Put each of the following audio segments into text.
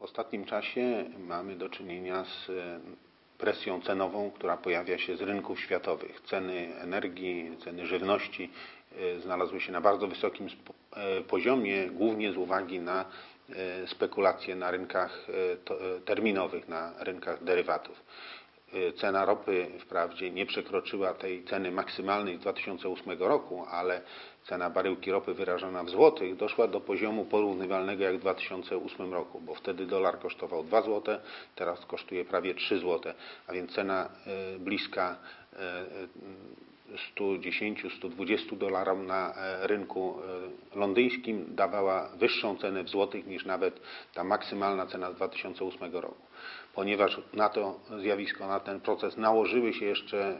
W ostatnim czasie mamy do czynienia z e, presją cenową, która pojawia się z rynków światowych. Ceny energii, ceny żywności e, znalazły się na bardzo wysokim e, poziomie, głównie z uwagi na spekulacje na rynkach terminowych, na rynkach derywatów. E, Cena ropy wprawdzie nie przekroczyła tej ceny maksymalnej z 2008 roku, ale cena baryłki ropy wyrażona w złotych doszła do poziomu porównywalnego jak w 2008 roku, bo wtedy dolar kosztował 2 zł, teraz kosztuje prawie 3 zł, a więc cena e, bliska e, 110-120 dolarów na e, rynku e, londyńskim dawała wyższą cenę w złotych niż nawet ta maksymalna cena z 2008 roku. Ponieważ na to zjawisko, na ten proces nałożyły się jeszcze e,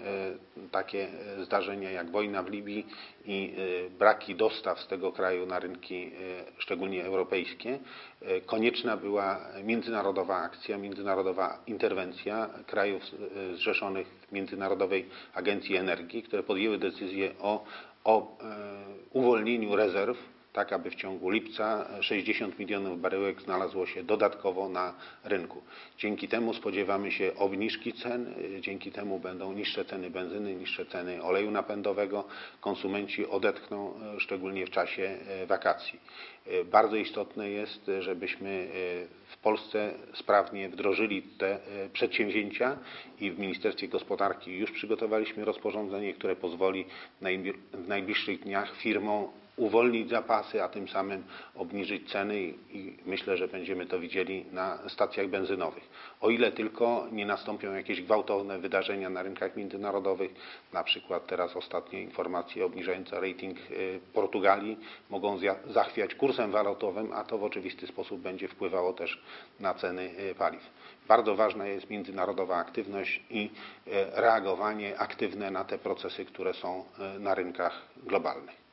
takie e, zdarzenia jak wojna w Libii i e, braki dostaw z tego kraju na rynki, szczególnie europejskie, konieczna była międzynarodowa akcja, międzynarodowa interwencja krajów zrzeszonych w Międzynarodowej Agencji Energii, które podjęły decyzję o, o uwolnieniu rezerw, tak aby w ciągu lipca 60 milionów baryłek znalazło się dodatkowo na rynku. Dzięki temu spodziewamy się obniżki cen, dzięki temu będą niższe ceny benzyny, niższe ceny oleju napędowego. Konsumenci odetchną, szczególnie w czasie e, wakacji. E, Bardzo istotne jest, żebyśmy e, w Polsce sprawnie wdrożyli te przedsięwzięcia i w Ministerstwie Gospodarki już przygotowaliśmy rozporządzenie, które pozwoli w najbliższych dniach firmom uwolnić zapasy, a tym samym obniżyć ceny i, i myślę, że będziemy to widzieli na stacjach benzynowych. O ile tylko nie nastąpią jakieś gwałtowne wydarzenia na rynkach międzynarodowych, na przykład teraz ostatnie informacje obniżające rating y, Portugalii mogą zachwiać kursem walutowym, a to w oczywisty sposób będzie wpływało też na ceny y, paliw. Bardzo ważna jest międzynarodowa aktywność i y, reagowanie aktywne na te procesy, które są na rynkach globalnych.